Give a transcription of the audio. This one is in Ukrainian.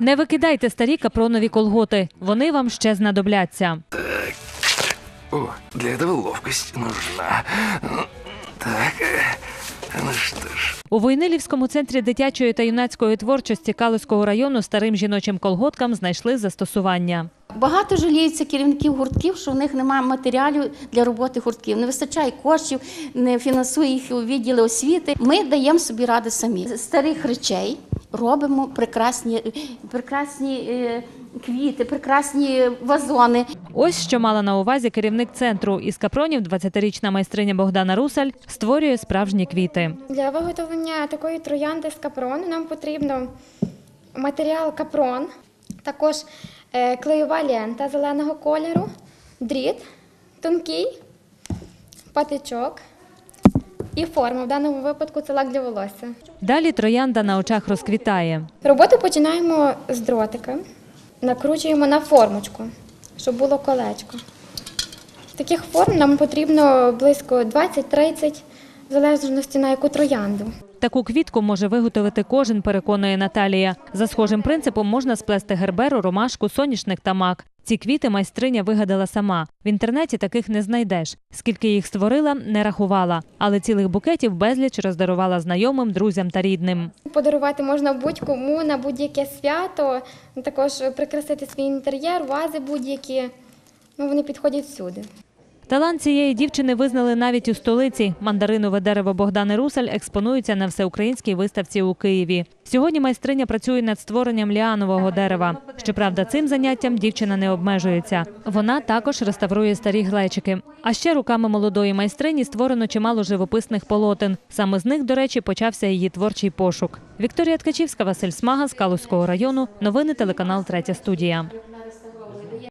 Не викидайте старі капронові колготи. Вони вам ще знадобляться. О, для этого ловкость нужна. Так, ну что ж. У Войнилівському центрі дитячої та юнацької творчості Калузького району старим жіночим колготкам знайшли застосування. Багато жаліються керівників гуртків, що в них немає матеріалів для роботи гуртків. Не вистачає коштів, не фінансує їх у відділи освіти. Ми даємо собі ради самі. Старих речей робимо прекрасні, прекрасні е, квіти, прекрасні вазони. Ось що мала на увазі керівник центру із капронів, 20-річна майстриня Богдана Русаль, створює справжні квіти. Для виготовлення такої троянди з капрону нам потрібно матеріал капрон, також е, клеєва лента зеленого кольору, дріт тонкий, патичок і форма. В даному випадку це лак для волосся. Далі троянда на очах розквітає. Роботу починаємо з дротика, накручуємо на формочку, щоб було колечко. Таких форм нам потрібно близько 20-30, в залежності на яку троянду. Таку квітку може виготовити кожен, переконує Наталія. За схожим принципом можна сплести герберу, ромашку, соняшник та мак. Ці квіти майстриня вигадала сама. В інтернеті таких не знайдеш. Скільки їх створила, не рахувала, але цілих букетів безліч роздарувала знайомим, друзям та рідним. Подарувати можна будь-кому на будь-яке свято, також прикрасити свій інтер'єр, вази будь-які. Ну, вони підходять всюди. Талант цієї дівчини визнали навіть у столиці. Мандаринове дерево Богдани Русаль експонується на всеукраїнській виставці у Києві. Сьогодні майстриня працює над створенням ліанового дерева. Щоправда, цим заняттям дівчина не обмежується. Вона також реставрує старі глечики. А ще руками молодої майстрині створено чимало живописних полотен. Саме з них, до речі, почався її творчий пошук. Вікторія Ткачівська, Василь Смага з Калузького району. Новини телеканал Третя студія.